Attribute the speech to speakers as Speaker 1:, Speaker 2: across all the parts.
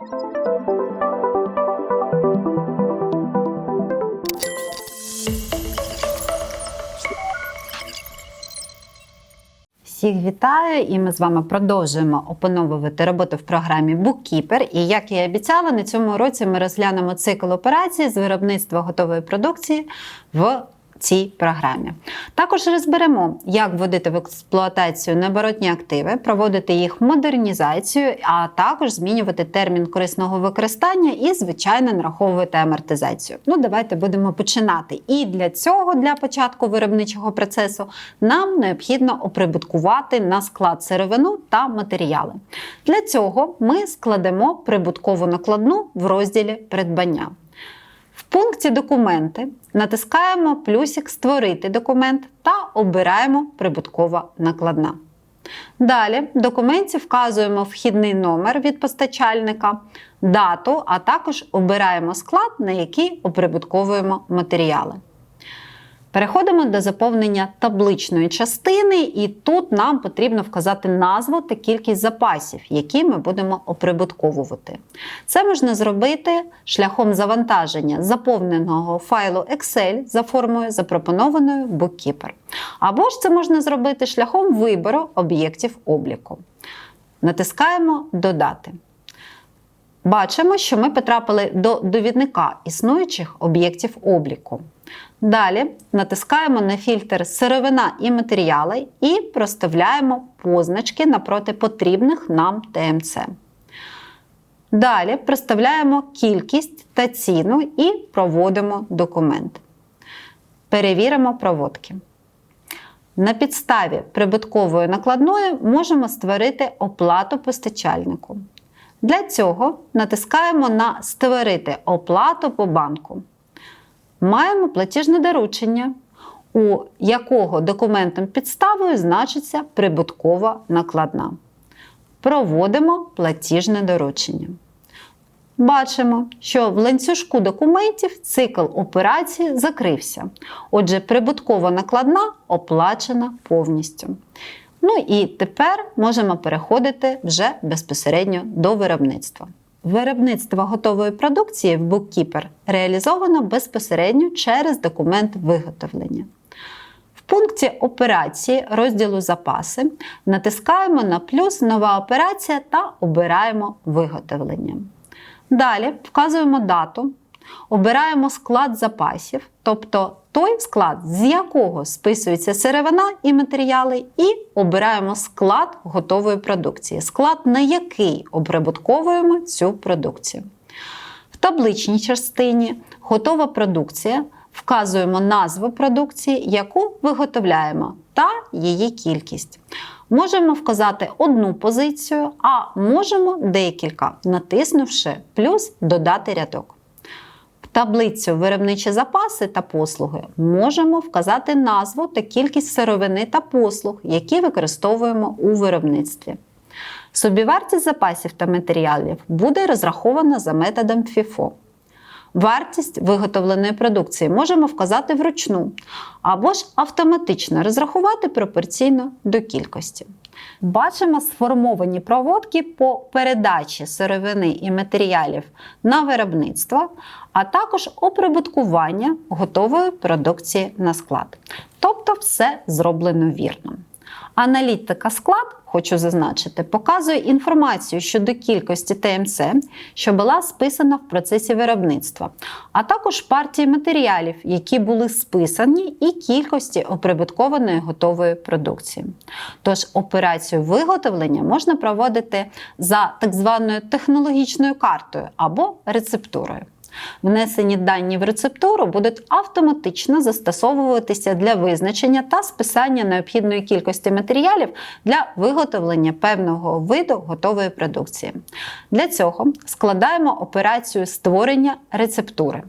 Speaker 1: Всіх вітаю, і ми з вами продовжуємо опановувати роботу в програмі Bookkeeper. І як я і обіцяла, на цьому році ми розглянемо цикл операцій з виробництва готової продукції в цій програмі. Також розберемо, як вводити в експлуатацію неборотні активи, проводити їх модернізацію, а також змінювати термін корисного використання і, звичайно, нараховувати амортизацію. Ну, давайте будемо починати. І для цього, для початку виробничого процесу, нам необхідно оприбуткувати на склад сировину та матеріали. Для цього ми складемо прибуткову накладну в розділі придбання. Пункті Документи натискаємо плюсик Створити документ та обираємо Прибуткова накладна. Далі в документі вказуємо вхідний номер від постачальника, дату, а також обираємо склад, на який оприбутковуємо матеріали. Переходимо до заповнення табличної частини, і тут нам потрібно вказати назву та кількість запасів, які ми будемо оприбутковувати. Це можна зробити шляхом завантаження заповненого файлу Excel за формою, запропонованою в Bookkeeper. Або ж це можна зробити шляхом вибору об'єктів обліку. Натискаємо Додати. Бачимо, що ми потрапили до довідника існуючих об'єктів обліку. Далі натискаємо на фільтр сировина і матеріали і проставляємо позначки напроти потрібних нам ТМЦ. Далі проставляємо кількість та ціну і проводимо документ. Перевіримо проводки. На підставі прибуткової накладної можемо створити оплату постачальнику. Для цього натискаємо на Створити оплату по банку. Маємо платіжне доручення, у якого документом підставою значиться прибуткова накладна. Проводимо платіжне доручення. Бачимо, що в ланцюжку документів цикл операції закрився. Отже, прибуткова накладна оплачена повністю. Ну і тепер можемо переходити вже безпосередньо до виробництва. Виробництво готової продукції в Bookkeeper реалізовано безпосередньо через документ виготовлення. В пункті операції розділу Запаси натискаємо на плюс Нова операція та обираємо виготовлення. Далі вказуємо дату, обираємо склад запасів, тобто той склад, з якого списується сировина і матеріали, і обираємо склад готової продукції, склад, на який обрабатковуємо цю продукцію. В табличній частині готова продукція. Вказуємо назву продукції, яку виготовляємо, та її кількість. Можемо вказати одну позицію, а можемо декілька, натиснувши плюс додати рядок. Таблицю виробничі запаси та послуги можемо вказати назву та кількість сировини та послуг, які використовуємо у виробництві. Собівартість запасів та матеріалів буде розрахована за методом FIFO. Вартість виготовленої продукції можемо вказати вручну, або ж автоматично розрахувати пропорційно до кількості. Бачимо сформовані проводки по передачі сировини і матеріалів на виробництво, а також оприбуткування готової продукції на склад. Тобто все зроблено вірно. Аналітика склад, хочу зазначити, показує інформацію щодо кількості ТМЦ, що була списана в процесі виробництва, а також партії матеріалів, які були списані, і кількості оприбуткованої готової продукції. Тож операцію виготовлення можна проводити за так званою технологічною картою або рецептурою. Внесені дані в рецептуру будуть автоматично застосовуватися для визначення та списання необхідної кількості матеріалів для виготовлення певного виду готової продукції. Для цього складаємо операцію створення рецептури.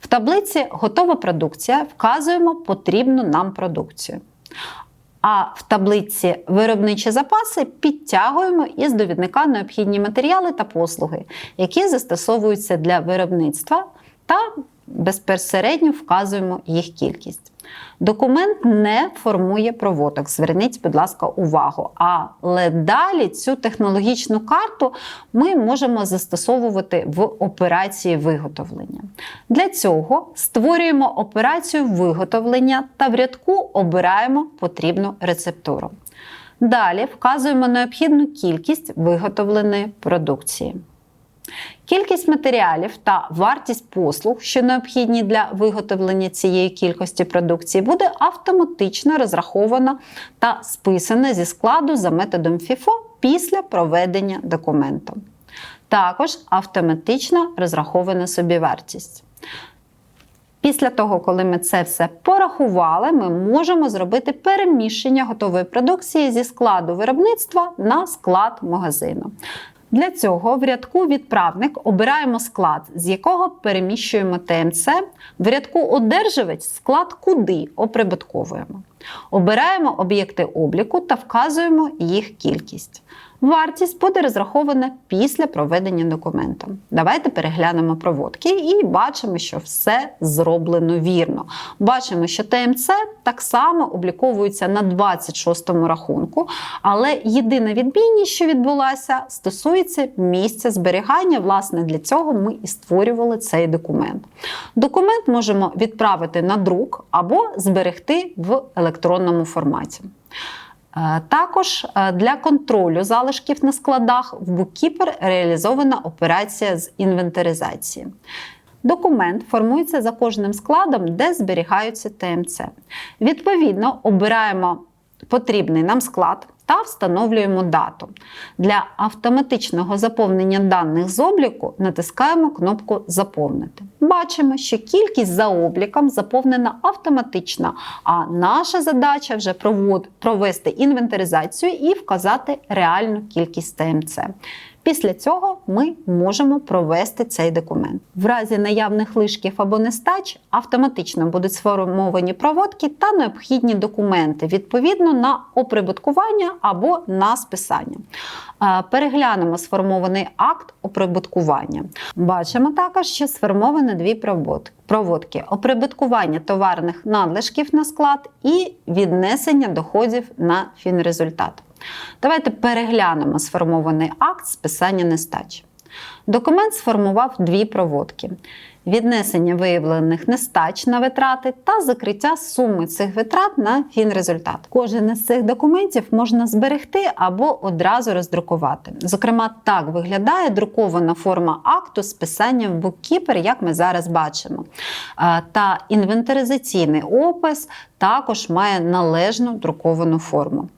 Speaker 1: В таблиці Готова продукція вказуємо потрібну нам продукцію. А в таблиці виробничі запаси підтягуємо із довідника необхідні матеріали та послуги, які застосовуються для виробництва та безпосередньо вказуємо їх кількість. Документ не формує проводок. Зверніть, будь ласка, увагу. Але далі цю технологічну карту ми можемо застосовувати в операції виготовлення. Для цього створюємо операцію виготовлення та в рядку обираємо потрібну рецептуру. Далі вказуємо необхідну кількість виготовленої продукції. Кількість матеріалів та вартість послуг, що необхідні для виготовлення цієї кількості продукції, буде автоматично розрахована та списана зі складу за методом FIFO після проведення документу. Також автоматично розрахована собівартість. Після того, коли ми це все порахували, ми можемо зробити переміщення готової продукції зі складу виробництва на склад магазину. Для цього в рядку відправник обираємо склад, з якого переміщуємо ТМЦ. В рядку одержувач склад куди оприбутковуємо. Обираємо об'єкти обліку та вказуємо їх кількість. Вартість буде розрахована після проведення документу. Давайте переглянемо проводки і бачимо, що все зроблено вірно. Бачимо, що ТМЦ так само обліковується на 26-му рахунку, але єдина відмінність, що відбулася, стосується місця зберігання. Власне, для цього ми і створювали цей документ. Документ можемо відправити на друк або зберегти в електронному форматі. Е, Також е, для контролю залишків на складах в Буккіпер реалізована операція з інвентаризації. Документ формується за кожним складом, де зберігаються ТМЦ. Відповідно, обираємо потрібний нам склад та встановлюємо дату. Для автоматичного заповнення даних з обліку натискаємо кнопку Заповнити. Бачимо, що кількість за обліком заповнена автоматично, а наша задача вже провести інвентаризацію і вказати реальну кількість ТМЦ. Після цього ми можемо провести цей документ. В разі наявних лишків або нестач автоматично будуть сформовані проводки та необхідні документи відповідно на оприбуткування або на списання. Е, Переглянемо сформований акт оприбуткування. Бачимо також, що сформовані дві провод- проводки: оприбуткування товарних надлишків на склад і віднесення доходів на фінрезультат. Давайте переглянемо сформований акт списання нестач. Документ сформував дві проводки: віднесення виявлених нестач на витрати та закриття суми цих витрат на фінрезультат. Кожен із цих документів можна зберегти або одразу роздрукувати. Зокрема, так виглядає друкована форма акту списання в Bookkeeper, як ми зараз бачимо. Та інвентаризаційний опис також має належну друковану форму.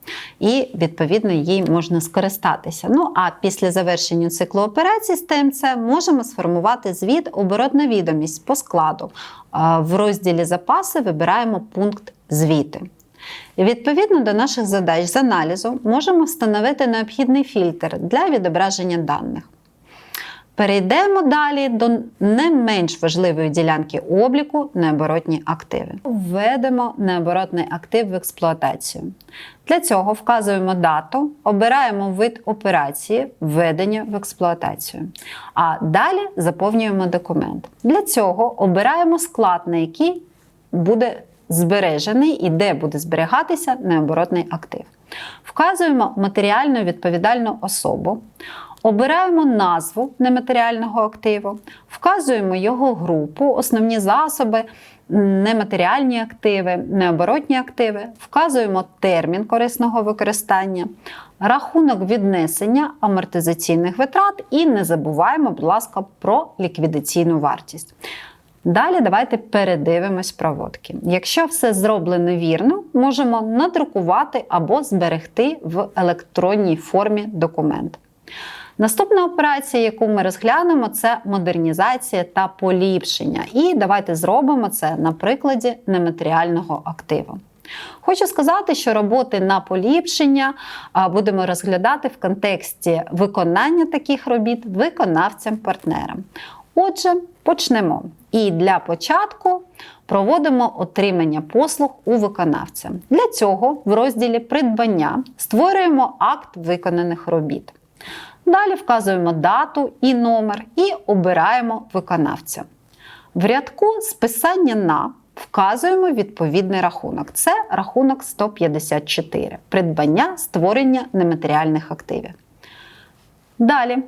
Speaker 1: І, відповідно, їй можна скористатися. Ну а після завершення циклу операцій з ТМЦ можемо сформувати звіт оборотна відомість по складу. В розділі запаси вибираємо пункт звіти. Відповідно до наших задач з аналізу можемо встановити необхідний фільтр для відображення даних. Перейдемо далі до не менш важливої ділянки обліку необоротні активи. Введемо необоротний актив в експлуатацію. Для цього вказуємо дату, обираємо вид операції введення в експлуатацію. А далі заповнюємо документ. Для цього обираємо склад, на який буде збережений і де буде зберігатися необоротний актив. Вказуємо матеріально відповідальну особу. Обираємо назву нематеріального активу, вказуємо його групу, основні засоби, нематеріальні активи, необоротні активи, вказуємо термін корисного використання, рахунок віднесення амортизаційних витрат і не забуваємо, будь ласка, про ліквідаційну вартість. Далі давайте передивимось проводки. Якщо все зроблено вірно, можемо надрукувати або зберегти в електронній формі документ. Наступна операція, яку ми розглянемо, це модернізація та поліпшення. І давайте зробимо це на прикладі нематеріального активу. Хочу сказати, що роботи на поліпшення будемо розглядати в контексті виконання таких робіт виконавцям-партнерам. Отже, почнемо. І для початку проводимо отримання послуг у виконавця. Для цього в розділі Придбання створюємо акт виконаних робіт. Далі вказуємо дату і номер і обираємо виконавця. В рядку списання на вказуємо відповідний рахунок. Це рахунок 154 придбання створення нематеріальних активів. Далі.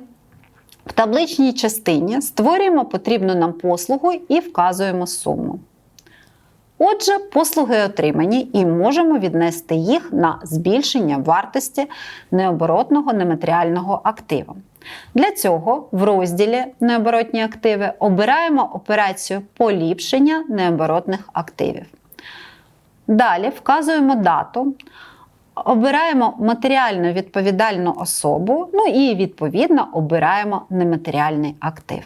Speaker 1: В табличній частині створюємо потрібну нам послугу і вказуємо суму. Отже, послуги отримані і можемо віднести їх на збільшення вартості необоротного нематеріального актива. Для цього в розділі Необоротні активи обираємо операцію поліпшення необоротних активів. Далі вказуємо дату, обираємо матеріально відповідальну особу, ну і відповідно обираємо нематеріальний актив.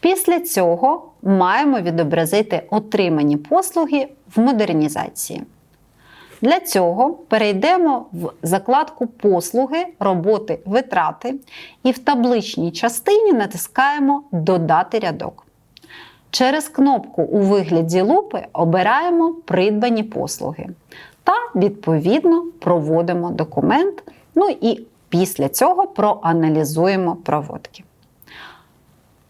Speaker 1: Після цього маємо відобразити отримані послуги в модернізації. Для цього перейдемо в закладку Послуги, роботи, витрати і в табличній частині натискаємо Додати рядок. Через кнопку у вигляді лупи обираємо Придбані послуги та, відповідно, проводимо документ. Ну і після цього проаналізуємо проводки.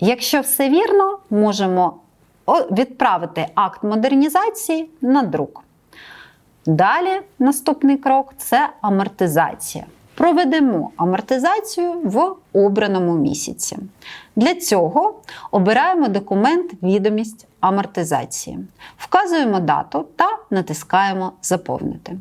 Speaker 1: Якщо все вірно, можемо відправити акт модернізації на друк. Далі наступний крок це амортизація. Проведемо амортизацію в обраному місяці. Для цього обираємо документ відомість амортизації, вказуємо дату та натискаємо Заповнити.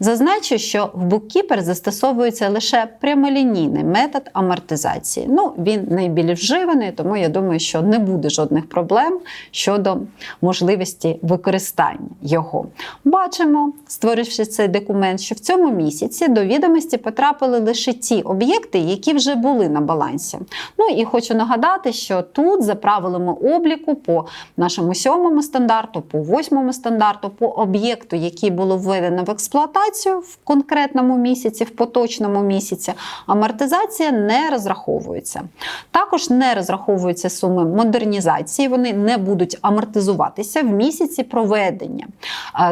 Speaker 1: Зазначу, що в BookKeeper застосовується лише прямолінійний метод амортизації. Ну, він найбільш вживаний, тому я думаю, що не буде жодних проблем щодо можливості використання його. Бачимо, створивши цей документ, що в цьому місяці до відомості потрапили лише ті об'єкти, які вже були на балансі. Ну і хочу нагадати, що тут за правилами обліку по нашому сьомому стандарту, по восьмому стандарту, по об'єкту, який було введено в експлуатацію в конкретному місяці, в поточному місяці, амортизація не розраховується. Також не розраховуються суми модернізації, вони не будуть амортизуватися в місяці проведення,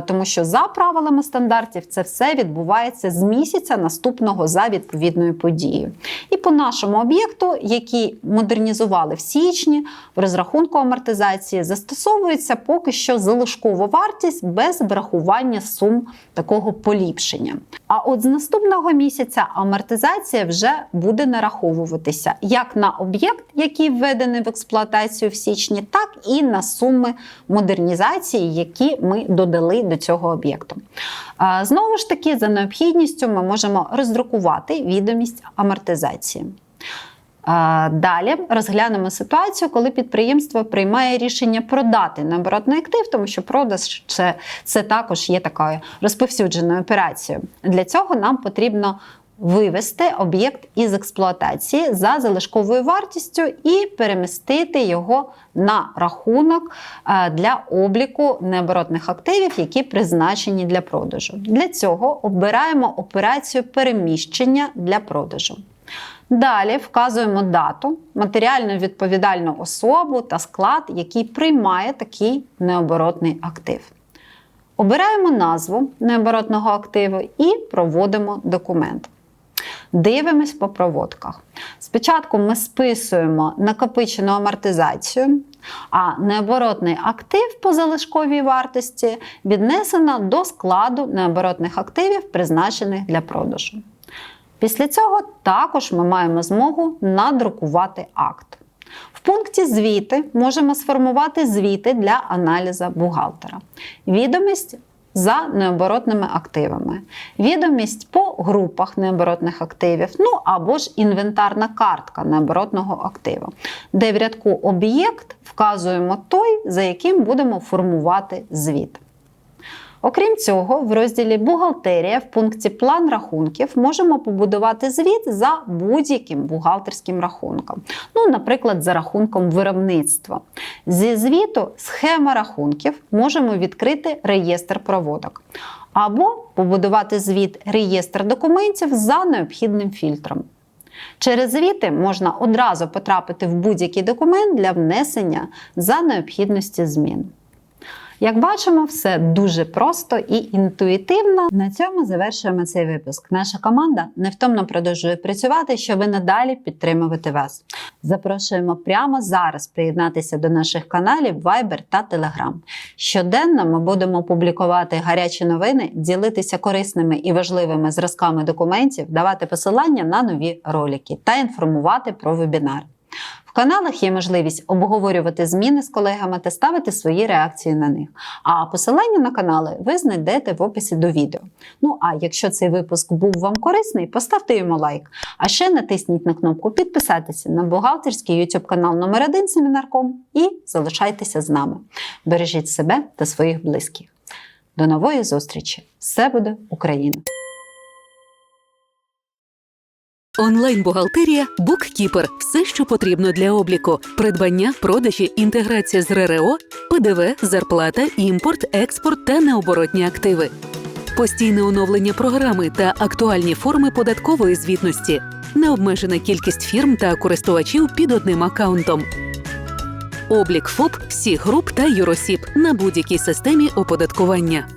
Speaker 1: тому що за правилами стандартів це все відбувається з місяця наступного за відповідною подією. І по нашому об'єкту, який модернізували в січні, в розрахунку амортизації застосовується поки що залишкова вартість без врахування сум такого поліпшення поліпшення. А от з наступного місяця амортизація вже буде нараховуватися як на об'єкт, який введений в експлуатацію в січні, так і на суми модернізації, які ми додали до цього об'єкту. Знову ж таки, за необхідністю ми можемо роздрукувати відомість амортизації. Далі розглянемо ситуацію, коли підприємство приймає рішення продати необоротний актив, тому що продаж це, це також є такою розповсюдженою операцією. Для цього нам потрібно вивести об'єкт із експлуатації за залишковою вартістю і перемістити його на рахунок для обліку необоротних активів, які призначені для продажу. Для цього обираємо операцію переміщення для продажу. Далі вказуємо дату, матеріально відповідальну особу та склад, який приймає такий необоротний актив. Обираємо назву необоротного активу і проводимо документ. Дивимось по проводках. Спочатку ми списуємо накопичену амортизацію, а необоротний актив по залишковій вартості віднесено до складу необоротних активів, призначених для продажу. Після цього також ми маємо змогу надрукувати акт. В пункті звіти можемо сформувати звіти для аналізу бухгалтера. Відомість за необоротними активами, відомість по групах необоротних активів, ну або ж інвентарна картка необоротного активу, де в рядку об'єкт вказуємо той, за яким будемо формувати звіт. Окрім цього, в розділі Бухгалтерія в пункті План рахунків можемо побудувати звіт за будь-яким бухгалтерським рахунком. Ну, Наприклад, за рахунком виробництва. Зі звіту схема рахунків можемо відкрити реєстр проводок. Або побудувати звіт реєстр документів за необхідним фільтром. Через звіти можна одразу потрапити в будь-який документ для внесення за необхідності змін. Як бачимо, все дуже просто і інтуїтивно. На цьому завершуємо цей випуск. Наша команда невтомно продовжує працювати, щоб надалі підтримувати вас. Запрошуємо прямо зараз приєднатися до наших каналів Viber та Telegram. Щоденно ми будемо публікувати гарячі новини, ділитися корисними і важливими зразками документів, давати посилання на нові ролики та інформувати про вебінари. Каналах є можливість обговорювати зміни з колегами та ставити свої реакції на них. А посилання на канали ви знайдете в описі до відео. Ну а якщо цей випуск був вам корисний, поставте йому лайк. А ще натисніть на кнопку підписатися на бухгалтерський YouTube канал номер 1 Семінарком і залишайтеся з нами. Бережіть себе та своїх близьких. До нової зустрічі! Все буде Україна!
Speaker 2: Онлайн-бухгалтерія BookKeeper – все, що потрібно для обліку: придбання, продажі, інтеграція з РРО, ПДВ, зарплата, імпорт, експорт та необоротні активи. Постійне оновлення програми та актуальні форми податкової звітності. Необмежена кількість фірм та користувачів під одним аккаунтом. Облік ФОП, всіх груп та юросіб на будь-якій системі оподаткування.